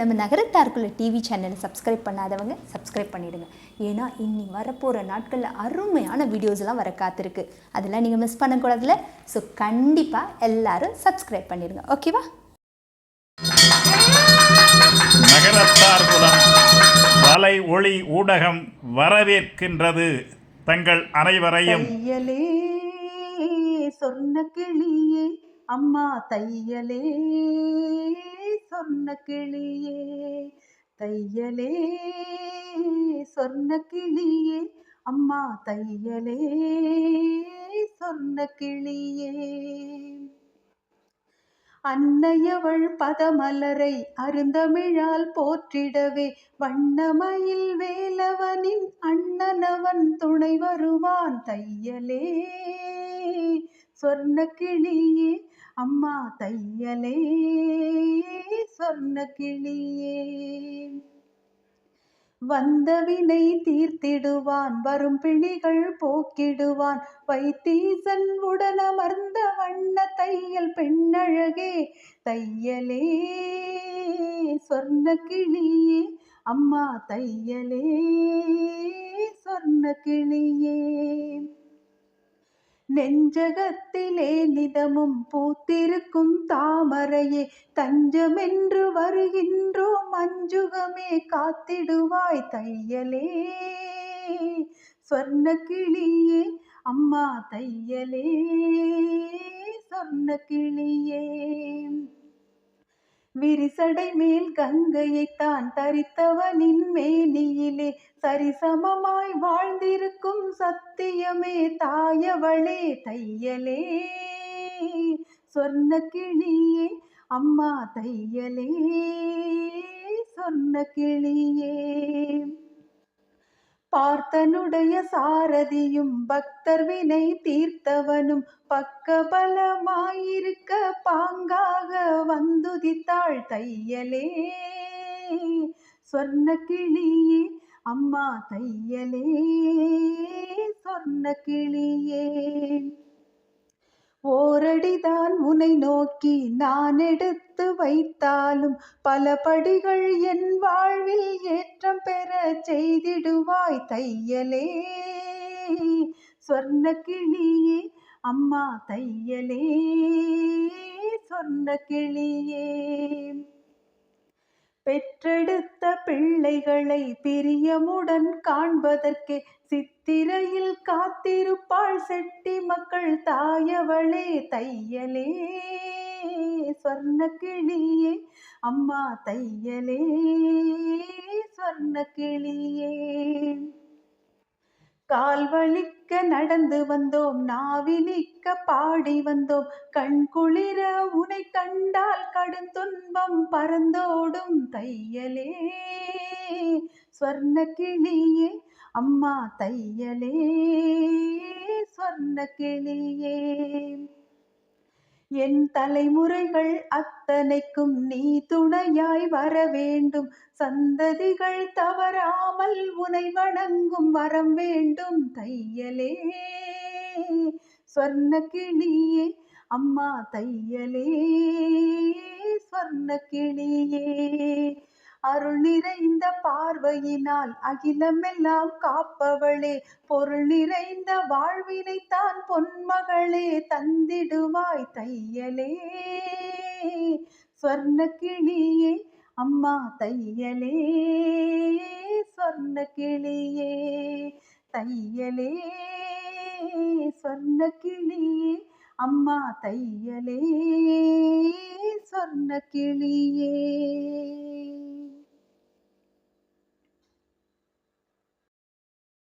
நம்ம நகரத்தாருக்குள்ள டிவி சேனலை சப்ஸ்கிரைப் பண்ணாதவங்க சப்ஸ்கிரைப் பண்ணிடுங்க. ஏன்னா இன்னி வரப்போகிற நாட்களில் அருமையான வீடியோஸ் எல்லாம் வர காத்திருக்கு. அதெல்லாம் நீங்கள் மிஸ் பண்ணக்கூடாதுல ஸோ கண்டிப்பாக எல்லாரும் சப்ஸ்கிரைப் பண்ணிடுங்க. ஓகேவா நகரத்தார் குலம் வலை ஒளி ஊடகம் வரவேற்கின்றது தங்கள் அனைவரையும். சொன்ன கிளியே அம்மா தையலே சொன்ன கிளியே தையலே சொன்ன கிளியே அம்மா தையலே சொன்ன கிளியே அன்னையவள் பதமலரை அருந்தமிழால் போற்றிடவே வண்ணமயில் வேலவனின் அண்ணனவன் துணை வருவான். தையலே சொர்ண கிளியே அம்மா தையலே சொன்ன கிளியே. வந்தவினை தீர்த்திடுவான் வரும் பிணிகள் போக்கிடுவான். வைத்தீசன் உடனமர்ந்த வண்ண தையல் பெண்ணழகே. தையலே சொர்ண கிளியே. அம்மா தையலே சொர்ண கிளியே. நெஞ்சகத்திலே நிதமும் பூத்திருக்கும் தாமரையே தஞ்சமென்று வருகின்றோம் அஞ்சுகமே காத்திடுவாய் தையலே. சொர்ண கிளியே அம்மா தையலே. சொர்ண கிளியே விரிசடை மேல் கங்கையை தான் தரித்தவனின் மேனியிலே சரிசமமாய் வாழ்ந்திருக்கும் சத்தியமே தாயவளே தையலே. சொன்ன கிளியே அம்மா தையலே. சொன்ன கிளியே. பார்த்தனுடைய சாரதியும் பக்தர் வினை தீர்த்தவனும் பக்க பலமாயிருக்க பாங்காக வந்துதித்தாள் தையலே. சொர்ண கிளியே அம்மா தையலே. சொர்ண கிளியே. ஓரடிதான் உனை நோக்கி நான் எடுத்து வைத்தாலும் பல படிகள் என் வாழ்வில் ஏற்றம் பெற செய்திடுவாய் தையலே. சொர்ண கிளியே அம்மா தையலே. சொர்ண கிளியே. பெற்றெடுத்த பிள்ளைகளை பிரியமுடன் காண்பதற்கே சித்திரையில் காத்திருப்பாள் செட்டி மக்கள் தாயவளே தையலே சொர்ண கிளியே அம்மா தையலே சொர்ண கிளியே கால் வலிக்க நடந்து வந்தோம் நாவினிக்க பாடி வந்தோம். கண் குளிர உனை கண்டால் கடும் துன்பம் பறந்தோடும் தையலே. ஸ்வர்ண கிளியே அம்மா தையலே. ஸ்வர்ண கிளியே. என் தலைமுறைகள் அத்தனைக்கும் நீ துணையாய் வர வேண்டும். சந்ததிகள் தவறாமல் உனை வணங்கும் வரம் வேண்டும். தையலே ஸ்வர்ண கிளியே அம்மா தையலே ஸ்வர்ண கிளியே. அருள் நிறைந்த பார்வையினால் அகிலமெல்லாம் காப்பவளே. பொருள் நிறைந்த வாழ்வினை தான் பொன்மகளே தந்திடுவாய் தையலே. ஸ்வர்ண கிளியே அம்மா தையலே. ஸ்வர்ண கிளியே தையலே. ஸ்வர்ண கிளியே அம்மா தையலே. சொர்ண கிளியே.